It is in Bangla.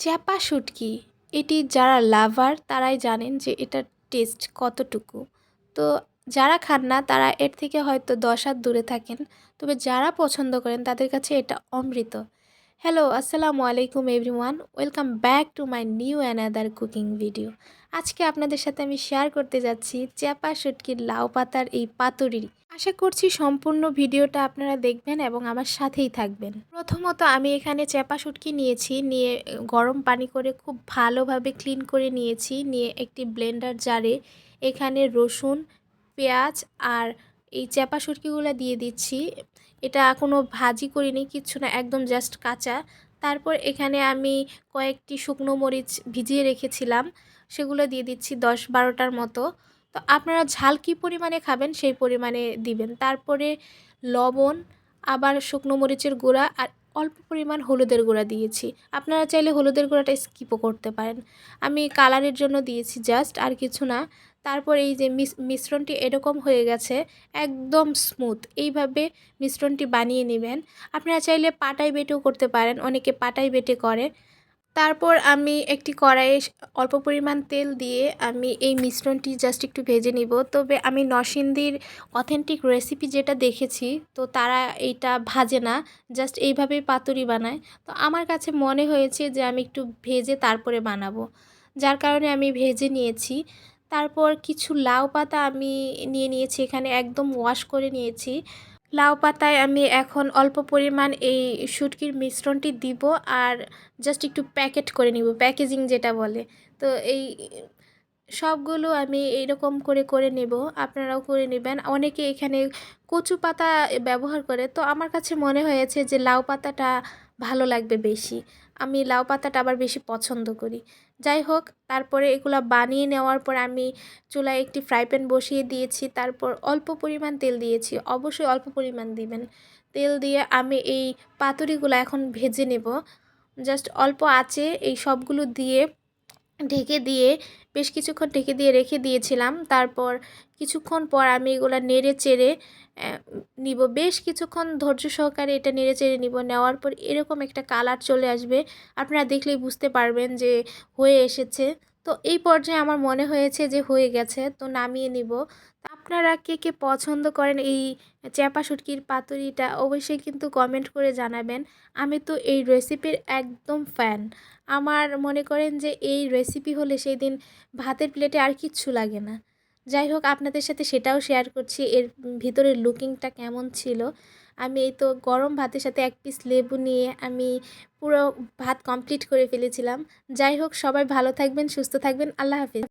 চ্যাপা শুটকি। এটি যারা লাভার, তারাই জানেন যে এটার টেস্ট কতটুকু। তো যারা খান না, তারা এর থেকে হয়তো দশ হাত দূরে থাকেন। তবে যারা পছন্দ করেন, তাদের কাছে এটা অমৃত। হ্যালো আসসালামু আলাইকুম everyone welcome back to my new another cooking video আজকে আপনাদের সাথে আমি শেয়ার করতে যাচ্ছি চ্যাপা শুটকির লাউ পাতার এই পাতুরি আশা করছি সম্পূর্ণ ভিডিওটা আপনারা দেখবেন এবং আমার সাথেই থাকবেন। প্রথমত আমি এখানে চ্যাপা শুটকি নিয়েছি, নিয়ে গরম পানি করে খুব ভালোভাবে ক্লিন করে নিয়েছি, নিয়ে একটি ব্লেন্ডার জারে এখানে রসুন, পেঁয়াজ আর এই চ্যাপা শুটকিগুলো দিয়ে দিচ্ছি। এটা কোনো ভাজি করিনি কিচ্ছু না, একদম জাস্ট কাঁচা। তারপর এখানে আমি কয়েকটি শুকনো মরিচ ভিজিয়ে রেখেছিলাম, সেগুলো দিয়ে দিচ্ছি দশ বারোটার মতো। তো আপনারা ঝাল কী পরিমাণে খাবেন সেই পরিমাণে দিবেন। তারপরে লবণ, আবার শুকনো মরিচের গুঁড়া আর অল্প পরিমাণ হলুদের গুঁড়া দিয়েছি। আপনারা চাইলে হলুদের গুঁড়াটা স্কিপও করতে পারেন। আমি কালারের জন্য দিয়েছি জাস্ট আর কিছু না। তারপর এই যে মিশ্রণটি এরকম হয়ে গেছে, একদম স্মুথ এইভাবে মিশ্রণটি বানিয়ে নেবেন। আপনারা চাইলে পাটাই বেটেও করতে পারেন, অনেকে পাটাই বেটে করে। তারপর আমি একটি কড়াইয়ে অল্প পরিমাণ তেল দিয়ে আমি এই মিশ্রণটি জাস্ট একটু ভেজে নিব। তবে আমি নরসিংদীর অথেন্টিক রেসিপি যেটা দেখেছি, তো তারা এইটা ভাজে না জাস্ট এইভাবেই পাতুরি বানায়। তো আমার কাছে মনে হয়েছে যে আমি একটু ভেজে তারপরে বানাবো। যার কারণে আমি ভেজে নিয়েছি। তারপর কিছু লাউ পাতা আমি নিয়ে নিয়েছি, এখানে একদম ওয়াশ করে নিয়েছি। লাউ পাতায় আমি এখন অল্প পরিমাণ এই শুটকির মিশ্রণটি দিব আর জাস্ট একটু প্যাকেট করে নিব প্যাকেজিং যেটা বলে। তো এই সবগুলো আমি এইরকম করে করে নেব। আপনারাও করে নেবেন। অনেকে এখানে কচু পাতা ব্যবহার করে। তো আমার কাছে মনে হয়েছে যে লাউ পাতাটা ভালো লাগবে বেশি। আমি লাউ পাতাটা আবার বেশি পছন্দ করি। যাই হোক, তারপরে এগুলো বানিয়ে নেওয়ার পর আমি চুলায় একটি ফ্রাই প্যান বসিয়ে দিয়েছি। তারপর অল্প পরিমাণ তেল দিয়েছি। অবশ্যই অল্প পরিমাণ দিবেন। তেল দিয়ে আমি এই পাতুরিগুলো এখন ভেজে নেব। জাস্ট অল্প আঁচে এই সবগুলো দিয়ে ঢেকে দিয়ে, বেশ কিছুক্ষণ ঢেকে দিয়ে রেখে দিয়েছিলাম। তারপর কিছুক্ষণ পর আমি এগুলো নেড়ে চেড়ে নিব। বেশ কিছুক্ষণ ধৈর্য সহকারে এটা নেড়ে চেড়ে নিব। নেওয়ার পর এরকম একটা কালার চলে আসবে। আপনারা দেখলেই বুঝতে পারবেন যে হয়ে এসেছে। তো এই পর্যায়ে আমার মনে হয়েছে যে হয়ে গেছে, তো নামিয়ে নিব। আপনারা কে কে পছন্দ করেন এই চ্যাপা শুটকির পাতুরিটা অবশ্যই কিন্তু কমেন্ট করে জানাবেন। আমি তো এই রেসিপির একদম ফ্যান। আমার মনে করেন যে এই রেসিপি হলে সেই দিন ভাতের প্লেটে আর কিচ্ছু লাগে না। যাই হোক, আপনাদের সাথে সেটাও শেয়ার করছি। এর ভিতরের লুকিংটা কেমন ছিল। আমি এই তো গরম ভাতের সাথে এক পিস লেবু নিয়ে আমি পুরো ভাত কমপ্লিট করে ফেলেছিলাম। যাই হোক, সবাই ভালো থাকবেন, সুস্থ থাকবেন। আল্লাহ হাফিজ।